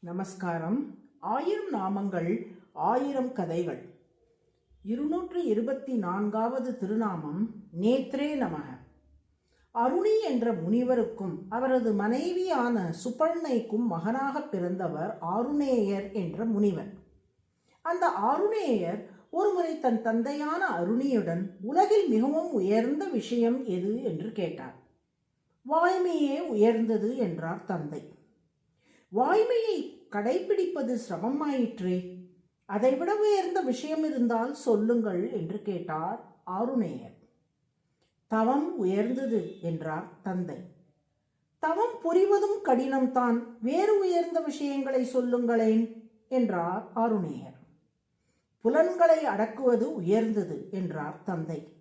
நமஸ்காரம். ஆயிரம் நாமங்கள் ஆயிரம் கதைகள். இருநூற்று இருபத்தி நான்காவது திருநாமம் நேத்ரே நமக. அருணி என்ற முனிவருக்கும் அவரது மனைவியான சுபர்ணைக்கும் மகனாக பிறந்தவர் ஆருணேயர் என்ற முனிவர். அந்த ஆருணேயர் ஒருமுறை தன் தந்தையான அருணியுடன் உலகில் மிகவும் உயர்ந்த விஷயம் எது? என்று கேட்டார். வாய்மையே உயர்ந்தது என்றார் தந்தை. வாய்மையை கடைபிடிப்பது சிரமமாயிற்றே? அதைவிட உயர்ந்த விஷயம் இருந்தால் சொல்லுங்கள் என்று கேட்டார் ஆருணேயர். தவம் உயர்ந்தது என்றார் தந்தை. தவம் புரிவதும் கடினம்தான். வேறு உயர்ந்த விஷயங்களை சொல்லுங்களேன் என்றார் ஆருணேயர். புலன்களை அடக்குவது உயர்ந்தது என்றார் தந்தை.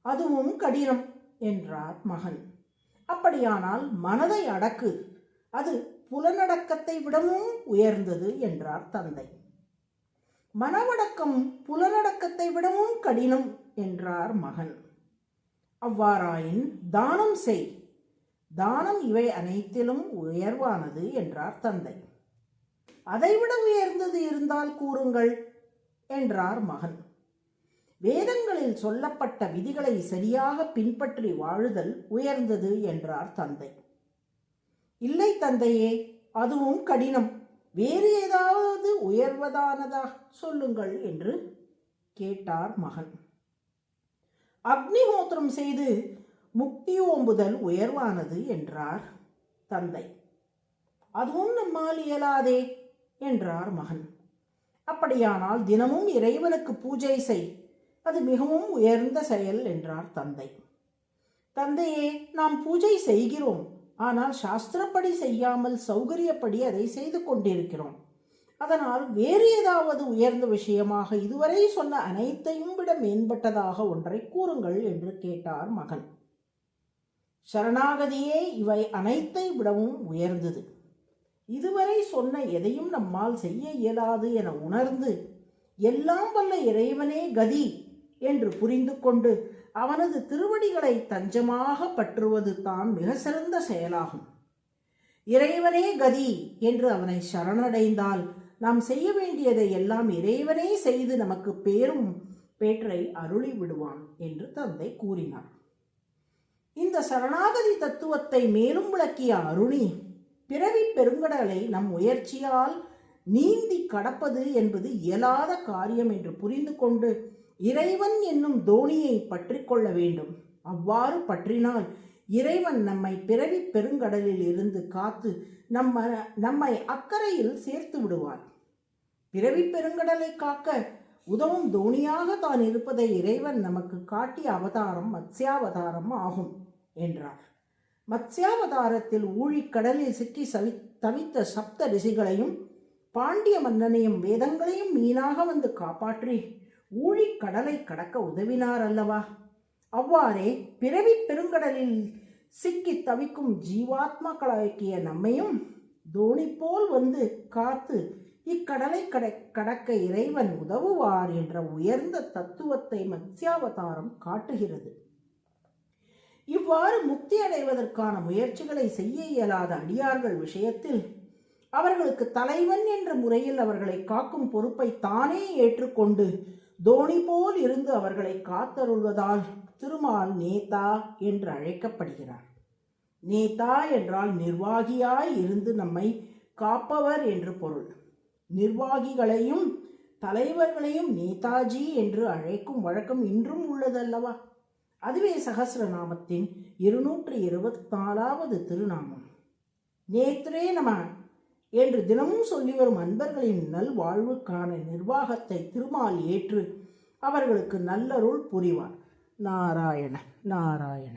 அதுவும் கடினம் என்றார் மகன். அப்படியானால் மனதை அடக்கு. அது புலனடக்கத்தை விடவும் உயர்ந்தது என்றார் தந்தை. மனவடக்கம் புலனடக்கத்தை விடவும் கடினம் என்றார் மகன். அவ்வாறாயின் தானம் செய். தானம் இவை அனைத்திலும் உயர்வானது என்றார் தந்தை. அதைவிட உயர்ந்தது இருந்தால் கூறுங்கள் என்றார் மகன். வேதங்களில் சொல்லப்பட்ட விதிகளை சரியாக பின்பற்றி வாழுதல் உயர்ந்தது என்றார் தந்தை. இல்லை தந்தையே அதுவும் கடினம். வேறு ஏதாவது உயர்வதானதா சொல்லுங்கள் என்று கேட்டார் மகன். அக்னிஹோத்திரம் செய்து முக்தி ஓம்புதல் உயர்வானது என்றார் தந்தை. அதுவும் நம்மால் இயலாதே என்றார் மகன். அப்படியானால் தினமும் இறைவனுக்கு பூஜை செய். அது மிகவும் உயர்ந்த செயல் என்றார் தந்தை. தந்தையே நாம் பூஜை செய்கிறோம். ஆனால் சாஸ்திரப்படி செய்யாமல் சௌகரியப்படி அதை செய்து கொண்டிருக்கிறோம். அதனால் வேறு ஏதாவது உயர்ந்த விஷயமாக இதுவரை சொன்ன அனைத்தையும் விட மேம்பட்டதாக ஒன்றை கூறுங்கள் என்று கேட்டார் மகன். சரணாகதியே இவை அனைத்தை விடவும் உயர்ந்தது. இதுவரை சொன்ன எதையும் நம்மால் செய்ய இயலாது என உணர்ந்து எல்லாம் வல்ல இறைவனே கதி என்று புரிந்து கொண்டு அவனது திருவடிகளை தஞ்சமாக பற்றுவது தான் மிக சிறந்த செயலாகும். இறைவனே கதி என்று அவனை சரணடைந்தால் நாம் செய்ய வேண்டியதை எல்லாம் இறைவனே செய்து நமக்கு பேரும் பேற்றை அருளி விடுவான் என்று தந்தை கூறினார். இந்த சரணாகதி தத்துவத்தை மேலும் விளக்கிய அருணி பிறவி பெருங்கடலை நம் முயற்சியால் நீந்தி கடப்பது என்பது இயலாத காரியம் என்று புரிந்து கொண்டு இறைவன் என்னும் தோணியை பற்றி கொள்ள வேண்டும். அவ்வாறு பற்றினால் இறைவன் நம்மை பிறவி பெருங்கடலில் இருந்து காத்து நம்ம நம்மை அக்கறையில் சேர்த்து விடுவார். பிறவி பெருங்கடலை காக்க உதவும் தோணியாக தான் இருப்பதை இறைவன் நமக்கு காட்டிய அவதாரம் மத்ஸ்யாவதாரம் ஆகும் என்றார். மத்ஸ்யாவதாரத்தில் ஊழிக்கடலில் சிக்கி சவி தவித்த சப்த ரிஷிகளையும் பாண்டிய மன்னனையும் வேதங்களையும் மீனாக வந்து காப்பாற்றி ஊழிக்கடலை கடக்க உதவினார் அல்லவா அவ்வாறே பிறவி பெருங்கடலில் சிக்கி தவிக்கும் ஜீவாத்மாக்களாக்கிய நம்மையும் தோணி போல் வந்து காத்து இக்கடலை கட கடக்க இறைவன் உதவுவார் என்ற உயர்ந்த தத்துவத்தை மத்ஸ்யாவதாரம் காட்டுகிறது. இவ்வாறு முக்தி அடைவதற்கான முயற்சிகளை செய்ய இயலாத அடியார்கள் விஷயத்தில் அவர்களுக்கு தலைவன் என்ற முறையில் அவர்களை காக்கும் பொறுப்பை தானே ஏற்றுக்கொண்டு தோணி போல் இருந்து அவர்களை காத்தருள்வதால் திருமால் நேதா என்று அழைக்கப்படுகிறார். நேதா என்றால் நிர்வாகியாய் இருந்து நம்மை காப்பவர் என்று பொருள். நிர்வாகிகளையும் தலைவர்களையும் நேதாஜி என்று அழைக்கும் வழக்கம் இன்றும் உள்ளதல்லவா? அதுவே சகசிரநாமத்தின் இருநூற்று இருபத்தி நாலாவது திருநாமம். நேத்ரே நம. என்று தினமும் சொல்லி வரும் அன்பர்களின் நல்வாழ்வுக்கான நிர்வாகத்தை திருமால் ஏற்று அவர்களுக்கு நல்லருள் புரிவார். நாராயண நாராயண.